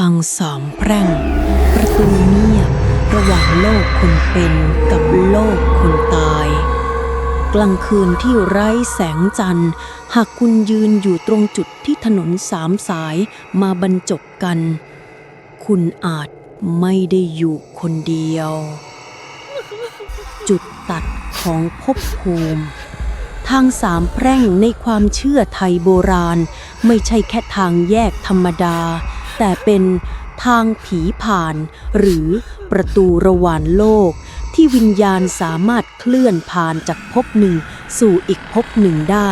างสามแพร่ง ประตูเงียบระหว่างโลกคนเป็นกับโลกคนตาย กลางคืนที่ไร้แสงจันทร์ หากคุณยืนอยู่ตรงจุดที่ถนนสามสายมาบรรจบกัน คุณอาจไม่ได้อยู่คนเดียว จุดตัดของภพภูมิทางสามแพร่งในความเชื่อไทยโบราณ ไม่ใช่แค่ทางแยกธรรมดา แต่เป็นทางผีผ่าน หรือประตูระหว่างโลก ที่วิญญาณสามารถเคลื่อนผ่านจากภพหนึ่งสู่อีกภพหนึ่งได้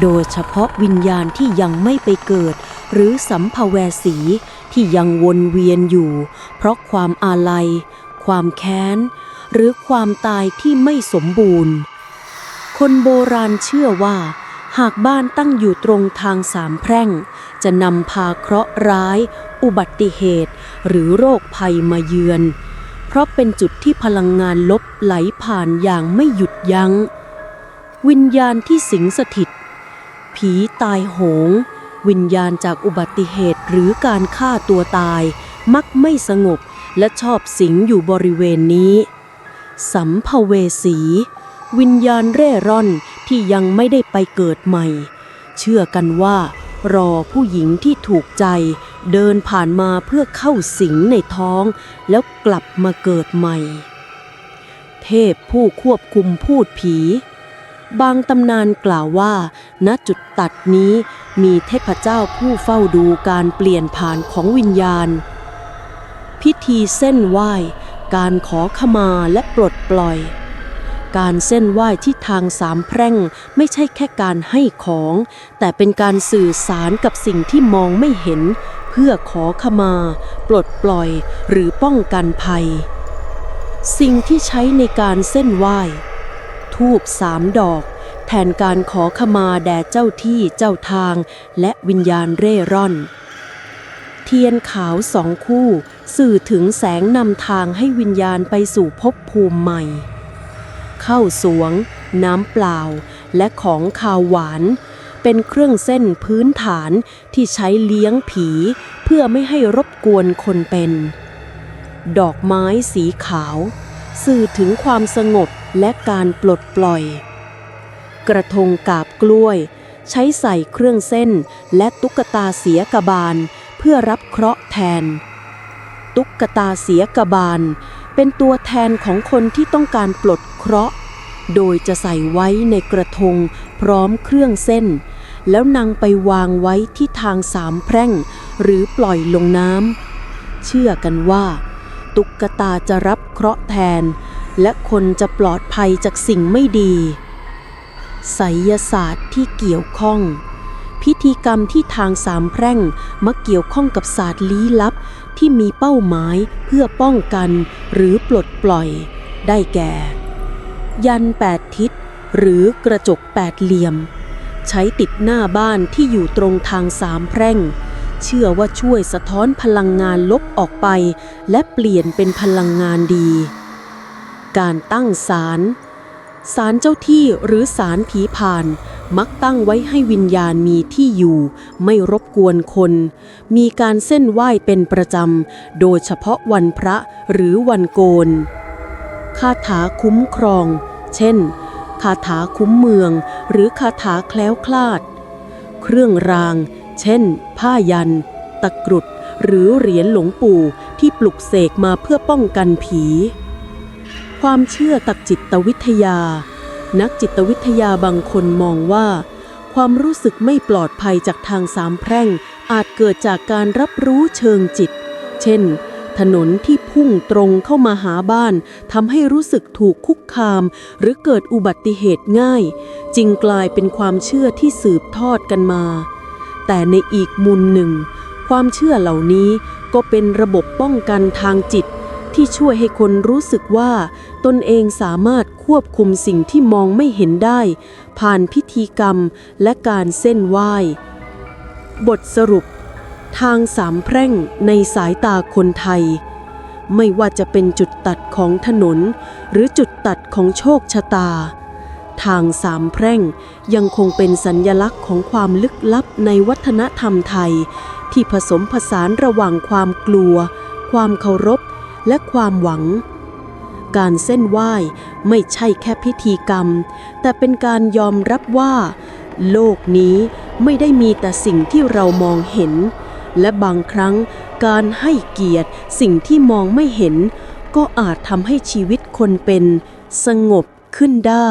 โดยเฉพาะวิญญาณที่ยังไม่ไปเกิด หรือสัมภเวสีที่ยังวนเวียนอยู่ เพราะความอาลัย ความแค้น หรือความตายที่ไม่สมบูรณ์ คนโบราณเชื่อว่า หากบ้านตั้งอยู่ตรงทางสามแพร่ง จะนำพาเคราะห์ร้าย อุบัติเหตุ หรือโรคภัยมาเยือน เพราะเป็นจุดที่พลังงานลบไหลผ่านอย่างไม่หยุดยัง้ง วิญญาณที่สิงสถิต ผีตายโหง วิญญาณจากอุบัติเหตุหรือการฆ่าตัวตาย มักไม่สงบและชอบสิงอยู่บริเวณนี้ สัมภเวสี วิญญาณเร่ร่อนที่ยังไม่ได้ไปเกิดใหม่ เชื่อกันว่า รอผู้หญิงที่ถูกใจ เดินผ่านมาเพื่อเข้าสิงในท้อง แล้วกลับมาเกิดใหม่ เทพผู้ควบคุมพูดผี บางตำนานกล่าวว่า ณจุดตัดนี้มีเทพเจ้าผู้เฝ้าดูการเปลี่ยนผ่านของวิญญาณ พิธีเส้นไหว้ การขอขมาและปลดปล่อย การเส้นไหว้ที่ทางสามแพร่ง ไม่ใช่แค่การให้ของ แต่เป็นการสื่อสารกับสิ่งที่มองไม่เห็น เพื่อขอขมา ปลดปล่อยหรือป้องกันภัย สิ่งที่ใช้ในการเส้นไหว้ ทูบสามดอก แทนการขอขมาแด่เจ้าที่เจ้าทาง และวิญญาณเร่ร่อนเทียนขาวสองคู่ สื่อถึงแสงนำทางให้วิญญาณไปสู่ภพภูมิใหม่ ข้าวสวง น้ำเปล่า และของขาวหวาน เป็นเครื่องเส้นพื้นฐานที่ใช้เลี้ยงผี เพื่อไม่ให้รบกวนคนเป็น ดอกไม้สีขาว สื่อถึงความสงบและการปลดปล่อย กระทงกาบกล้วย ใช้ใส่เครื่องเส้นและตุ๊กตาเสียกบาล เพื่อรับเคราะห์แทน ตุ๊กตาเสียกบาล เป็นตัวแทนของคนที่ต้องการปลดเคราะห์ โดยจะใส่ไว้ในกระทงพร้อมเครื่องเส้น แล้วนำไปวางไว้ที่ทางสามแพร่ง หรือปล่อยลงน้ำเชื่อกันว่า ตุ๊กตาจะรับเคราะห์แทน และคนจะปลอดภัยจากสิ่งไม่ดีไสยศาสตร์ที่เกี่ยวข้อง พิธีกรรมที่ทางสามแพร่งมักเกี่ยวข้องกับศาสตร์ลี้ลับ ที่มีเป้าหมายเพื่อป้องกันหรือปลดปล่อย ได้แก่ ยันแปดทิศ หรือกระจกแปดเหลี่ยม ใช้ติดหน้าบ้านที่อยู่ตรงทางสามแพร่ง เชื่อว่าช่วยสะท้อนพลังงานลบออกไป และเปลี่ยนเป็นพลังงานดี การตั้งศาลศาลเจ้าที่หรือศาลผีผ่าน มักตั้งไว้ให้วิญญาณมีที่อยู่ ไม่รบกวนคน มีการเส้นไหว้เป็นประจำ โดยเฉพาะวันพระหรือวันโกน คาถาคุ้มครอง เช่น คาถาคุ้มเมือง หรือคาถาแคล้วคลาด เครื่องราง เช่น ผ้ายัน ตะกรุด หรือเหรียญหลวงปู่ที่ปลุกเสกมาเพื่อป้องกันผี ความเชื่อตักจิตวิทยา นักจิตวิทยาบางคนมองว่า ความรู้สึกไม่ปลอดภัยจากทางสามแพร่ง อาจเกิดจากการรับรู้เชิงจิต เช่น ถนนที่พุ่งตรงเข้ามาหาบ้านทำให้รู้สึกถูกคุกคาม หรือเกิดอุบัติเหตุง่าย จึงกลายเป็นความเชื่อที่สืบทอดกันมา แต่ในอีกมุมหนึ่ง ความเชื่อเหล่านี้ก็เป็นระบบป้องกันทางจิต ที่ช่วยให้คนรู้สึกว่า ตนเองสามารถควบคุมสิ่งที่มองไม่เห็นได้ ผ่านพิธีกรรมและการเส้นไหว้ บทสรุป ทางสามแพร่งในสายตาคนไทย ไม่ว่าจะเป็นจุดตัดของถนน หรือจุดตัดของโชคชะตา ทางสามแพร่งยังคงเป็นสัญญลักษณ์ของความลึกลับในวัฒนธรรมไทย ที่ผสมผสานระหว่างความกลัว ความเคารพ และความหวัง การเส้นไหว้ไม่ใช่แค่พิธีกรรม แต่เป็นการยอมรับว่า โลกนี้ไม่ได้มีแต่สิ่งที่เรามองเห็น และบางครั้งการให้เกียรติสิ่งที่มองไม่เห็น ก็อาจทำให้ชีวิตคนเป็นสงบขึ้นได้